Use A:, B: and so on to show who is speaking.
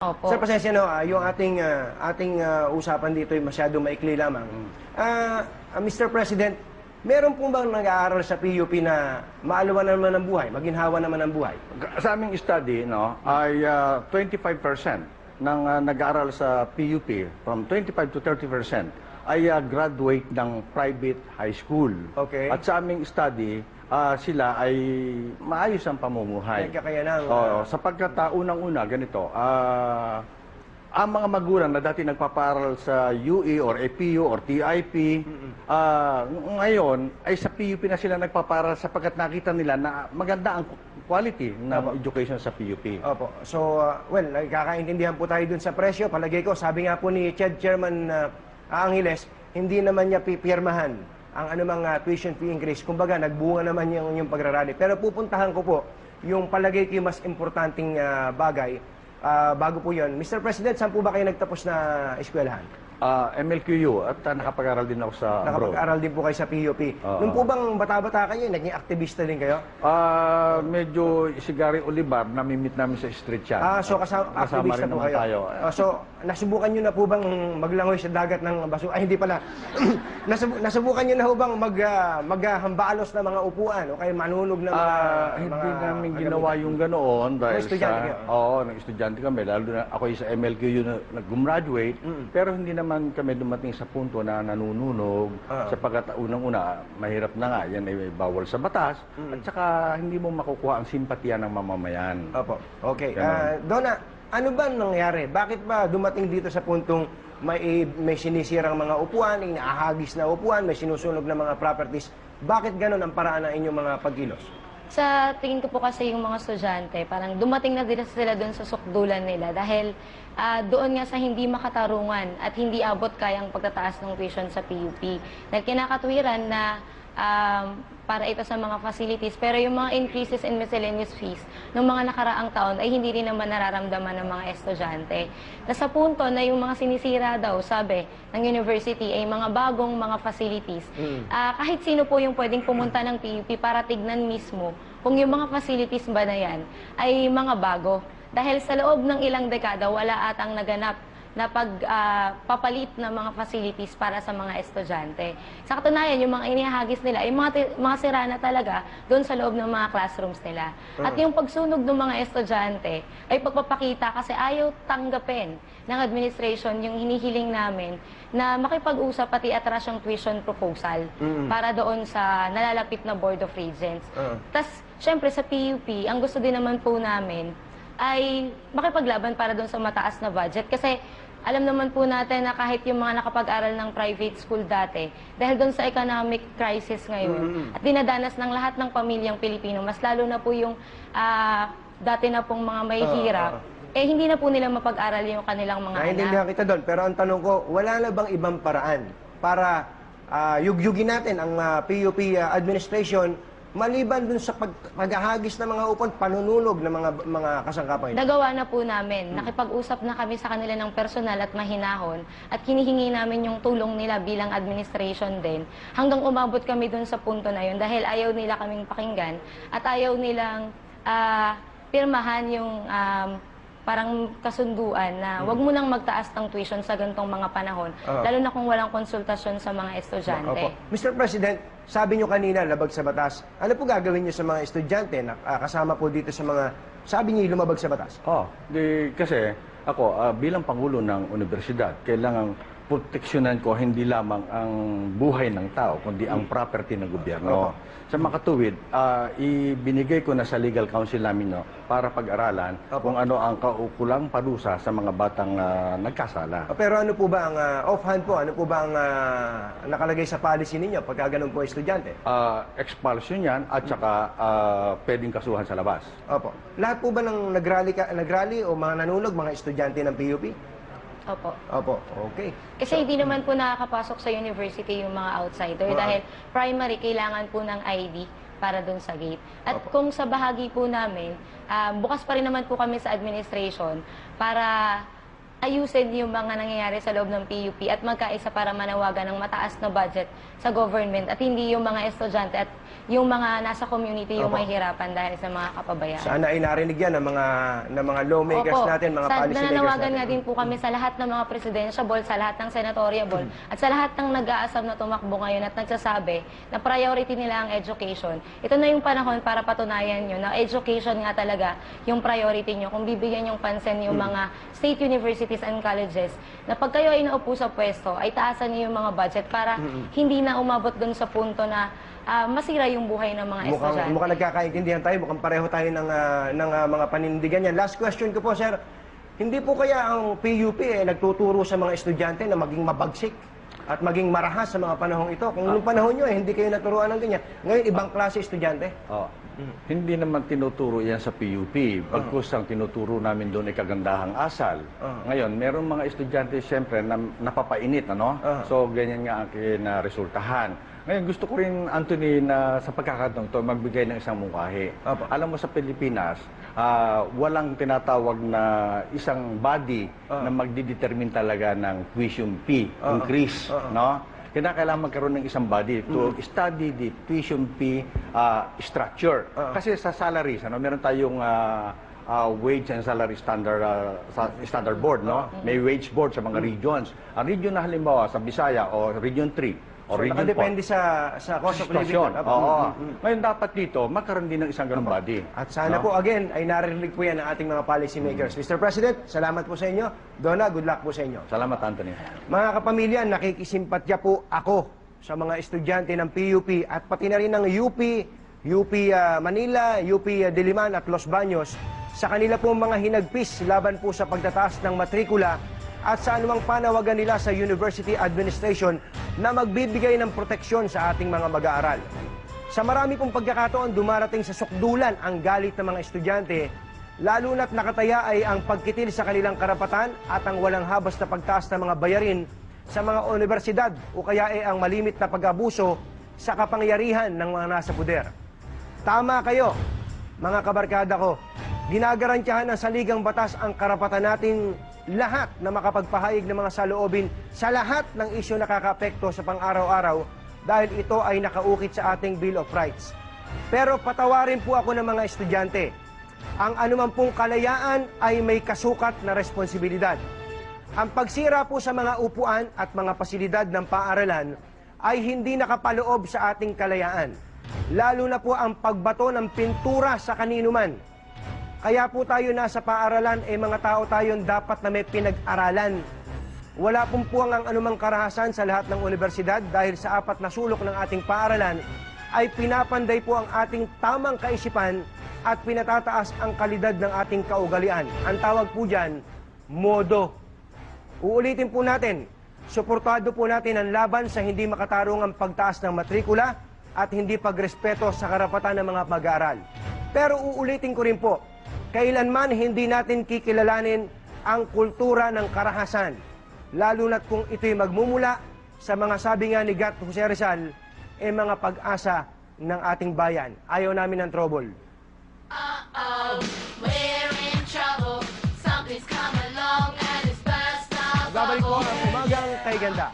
A: Opo.
B: Sir, pasensya no, ah, yung ating ah, ating ah, usapan dito ay masyado maikli lamang. Ah, ah, Mr. President, meron pong bang nag-aaral sa PUP na maalawa naman ang buhay, maginhawa naman ang buhay?
C: Sa aming study, no, ay ah, 25% ng ah, nag-aaral sa PUP, from 25 to 30%, ay ah, graduate ng private high school.
B: Okay.
C: At sa aming study, ah, sila ay maayos ang pamumuhay.
B: May kakayanang,
C: Oo,
B: ah,
C: sapagkat uh, unang-una, ganito, ah, ang mga magulang na dati nagpaparal sa UE or APU or TIP, ah, ng- ngayon ay sa PUP na sila nagpaparal sapagkat nakita nila na maganda ang quality ng education sa PUP.
B: Opo. So, ah, well, nagkakaintindihan po tayo dun sa presyo. Palagay ko, sabi nga po ni CHED Chairman ah, Angeles, hindi naman niya pipirmahan ang anumang ah, tuition fee increase. Kumbaga, nagbunga naman yung, yung pagrarally. Pero pupuntahan ko po yung palagay ko yung mas importanteng ah, bagay. Ah, bago po yon, Mr. President, saan po ba kayo nagtapos na eskwelahan?
C: Ah, MLQU at uh, nakapag-aral din ako sa.
B: Nakapag-aral din po kayo sa PUP.
C: Oo.
B: Nung po bang bata-bata kayo, naging aktivista din kayo?
C: Ah, medyo si Gary Olivar namimit namin sa street siya.
B: Ah, so kasama,
C: Kasama
B: aktivista
C: rin
B: po
C: naman
B: kayo.
C: tayo.
B: Ah, so, nasubukan nyo na po bang maglangoy sa dagat ng basura? Ay, hindi pala. Nasub- nasubukan nyo na po bang mag, ah, maghambalos ng mga upuan o kaya manunog ng mga...
C: Ah, hindi
B: mga
C: namin ginawa yung ganoon dahil sa
B: kayo?
C: Oo, nag estudyante kami lalo na ako sa MLQU na nag-graduate pero hindi naman kami dumating sa punto na nanununog
B: Ah.
C: sapagkat unang-una mahirap na nga yan ay bawal sa batas at saka hindi mo makukuha ang simpatya ng mamamayan.
B: Opo. Okay.
C: Ganon.
B: Ah, Donna, ano ba nangyari? Bakit ba dumating dito sa puntong may, may sinisirang mga upuan, may naahagis na upuan, may sinusunog na mga properties? Bakit ganon ang paraan ng inyong mga pagkilos?
A: Sa tingin ko po kasi yung mga estudyante, parang dumating na din sila doon sa sukdulan nila dahil ah, doon nga sa hindi makatarungan at hindi abot kayang pagtataas ng tuition sa PUP. Dahil kinakatwiran na um, para ito sa mga facilities, pero yung mga increases in miscellaneous fees ng mga nakaraang taon ay hindi rin naman nararamdaman ng mga estudyante. Nasa punto na yung mga sinisira daw, sabi ng university, ay mga bagong mga facilities. Ah, kahit sino po yung pwedeng pumunta ng PUP para tignan mismo kung yung mga facilities ba na yan ay mga bago. Dahil sa loob ng ilang dekada, wala atang naganap na pagpapalit ng mga facilities para sa mga estudyante. Sa katunayan, yung mga inihagis nila, ay mga, mga sira na talaga doon sa loob ng mga classrooms nila. At yung pagsunog ng mga estudyante ay pagpapakita kasi ayaw tanggapin ng administration yung hinihiling namin na makipag-usap pati atras yung tuition proposal para doon sa nalalapit na Board of Regents.
B: Ah.
A: Tapos, syempre sa PUP, ang gusto din naman po namin ay makipaglaban para doon sa mataas na budget. Kasi alam naman po natin na kahit yung mga nakapag-aral ng private school dati, dahil doon sa economic crisis ngayon, at dinadanas ng lahat ng pamilyang Pilipino, mas lalo na po yung ah, dati na pong mga may
B: Ah,
A: hirap,
B: ah.
A: eh hindi na po nila mapag-aral yung kanilang mga anak.
B: Naiintindihan kita doon, pero ang tanong ko, wala na bang ibang paraan para ah, yugyugin natin ang ah, PUP ah, administration maliban dun sa pag paghahagis ng mga upan, panununog ng mga mga kasangkapan?
A: Nagawa na po namin. Nakipag-usap na kami sa kanila ng personal at mahinahon at hinihingi namin yung tulong nila bilang administration din hanggang umabot kami dun sa punto na yun dahil ayaw nila kaming pakinggan at ayaw nilang ah, pirmahan yung um, parang kasunduan na wag mo nang magtaas ng tuition sa gantong mga panahon
B: Ah.
A: lalo na kung walang konsultasyon sa mga estudyante.
B: Opo. Mr. President, sabi nyo kanina, labag sa batas. Ano po gagawin nyo sa mga estudyante na ah, kasama po dito sa mga, sabi nyo, lumabag sa batas?
C: Oh, di, kasi ako ah, bilang pangulo ng universidad, kailangan proteksyonan ko hindi lamang ang buhay ng tao, kundi ang property ng gobyerno. Sa makatuwid, ah, ibinigay ko na sa legal counsel namin no, para pag-aralan kung ano ang kaukulang parusa sa mga batang ah, nagkasala.
B: Ah, Pero ano po ba ang ah, offhand po, ano po ba ang ah, nakalagay sa policy ninyo pagka ganun po estudyante?
C: Ah, expulsion yan at saka ah, pwedeng kasuhan sa labas.
B: Opo. Lahat po ba ng nagrally, ka, nagrally o mga nanunog, mga estudyante ng PUP?
A: Opo.
B: Opo. Okay.
A: Kasi hindi naman po nakakapasok sa university yung mga outsider dahil primary kailangan po ng ID para dun sa gate. At
B: Opo.
A: kung sa bahagi po namin, ah, bukas pa rin naman po kami sa administration para ayusin yung mga nangyayari sa loob ng PUP at magkaisa para manawagan ng mataas na budget sa government at hindi yung mga estudyante at yung mga nasa community yung
B: Opo.
A: mahihirapan dahil sa mga kapabayaan.
B: Sana ay narinig yan ng mga, ng mga lawmakers
A: Opo.
B: natin, mga
A: sa,
B: policy makers
A: nananawagan
B: natin.
A: nga din po kami sa lahat ng mga presidentiable, sa lahat ng senatoriable, at sa lahat ng nag-aasam na tumakbo ngayon at nagsasabi na priority nila ang education. Ito na yung panahon para patunayan nyo na education nga talaga yung priority nyo. Kung bibigyan yung pansin yung mga state universities and colleges, na pag kayo ay naupo sa pwesto, ay taasan niyo yung mga budget para hindi na umabot dun sa punto na ah, masira yung buhay ng mga
B: Mukhang,
A: estudyante.
B: mukhang nagkakaintindihan tayo, mukhang pareho tayo ng, ah, ng ah, mga panindigan yan. Last question ko po, sir. Hindi po kaya ang PUP eh, nagtuturo sa mga estudyante na maging mabagsik at maging marahas sa mga panahong ito? Kung nung panahon nyo, eh, hindi kayo naturuan ng ganyan. Ngayon, ibang klase estudyante.
C: Oh. Hindi naman tinuturo yan sa PUP. Bagkus ang tinuturo namin doon ay kagandahang asal.
B: Ah.
C: Ngayon, meron mga estudyante siyempre na napapainit, ano?
B: Ah.
C: So, ganyan nga ang kinaresultahan. Ngayon, gusto ko rin, Anthony, na sa pagkakataon to magbigay ng isang mungkahi.
B: Apo.
C: Alam mo sa Pilipinas, ah, walang tinatawag na isang body
B: Ah.
C: na magdidetermine talaga ng tuition fee
B: Ah.
C: increase,
B: Ah.
C: no? Kaya kailangan magkaroon ng isang body to study the tuition fee ah, structure.
B: Ah.
C: Kasi sa salaries, ano, meron tayong ah, ah, wage and salary standard sa- standard board, no? May wage board sa mga regions. Ang region na halimbawa sa Bisaya o Region 3 o
B: So,
C: Region 4,
B: nakadepende sa, sa cost of living.
C: Sitwasyon. Oo.
B: Mm, mm, mm.
C: Ngayon dapat dito, magkaroon din ng isang ganung body.
B: At sana
C: No?
B: po, again, ay narinig po yan ng ating mga policy makers. Mr. President, salamat po sa inyo. Donna, good luck po sa inyo.
C: Salamat, Anthony.
B: Mga kapamilya, nakikisimpatya po ako sa mga estudyante ng PUP at pati na rin ng UP, UP ah, Manila, UP ah, Diliman at Los Baños sa kanila pong mga hinagpis laban po sa pagtataas ng matrikula at sa anumang panawagan nila sa University Administration na magbibigay ng proteksyon sa ating mga mag-aaral. Sa marami pong pagkakataon, dumarating sa sukdulan ang galit ng mga estudyante, lalo na't nakataya ay ang pagkitil sa kanilang karapatan at ang walang habas na pagtaas ng mga bayarin sa mga universidad o kaya ay ang malimit na pag-abuso sa kapangyarihan ng mga nasa puder. Tama kayo, mga kabarkada ko. Ginagarantiyahan ng saligang batas ang karapatan nating lahat na makapagpahayag ng mga saloobin sa lahat ng isyu na nakakaapekto sa pang-araw-araw dahil ito ay nakaukit sa ating Bill of Rights. Pero patawarin po ako ng mga estudyante. Ang anuman pong kalayaan ay may kasukat na responsibilidad. Ang pagsira po sa mga upuan at mga pasilidad ng paaralan ay hindi nakapaloob sa ating kalayaan. Lalo na po ang pagbato ng pintura sa kanino man. Kaya po tayo nasa paaralan, eh mga tao tayong dapat na may pinag-aralan. Wala pong puwang ang anumang karahasan sa lahat ng universidad dahil sa apat na sulok ng ating paaralan ay pinapanday po ang ating tamang kaisipan at pinatataas ang kalidad ng ating kaugalian. Ang tawag po dyan, modo. Uulitin po natin, suportado po natin ang laban sa hindi makatarungang pagtaas ng matrikula at hindi pagrespeto sa karapatan ng mga mag-aaral. Pero uulitin ko rin po, kailanman hindi natin kikilalanin ang kultura ng karahasan, lalo na't kung ito'y magmumula sa mga sabi nga ni Gat Jose Rizal, e mga pag-asa ng ating bayan. Ayaw namin ng trouble.
D: We're in trouble. Something's come along and it's burst our
B: Babalik po ang umagang kay ganda.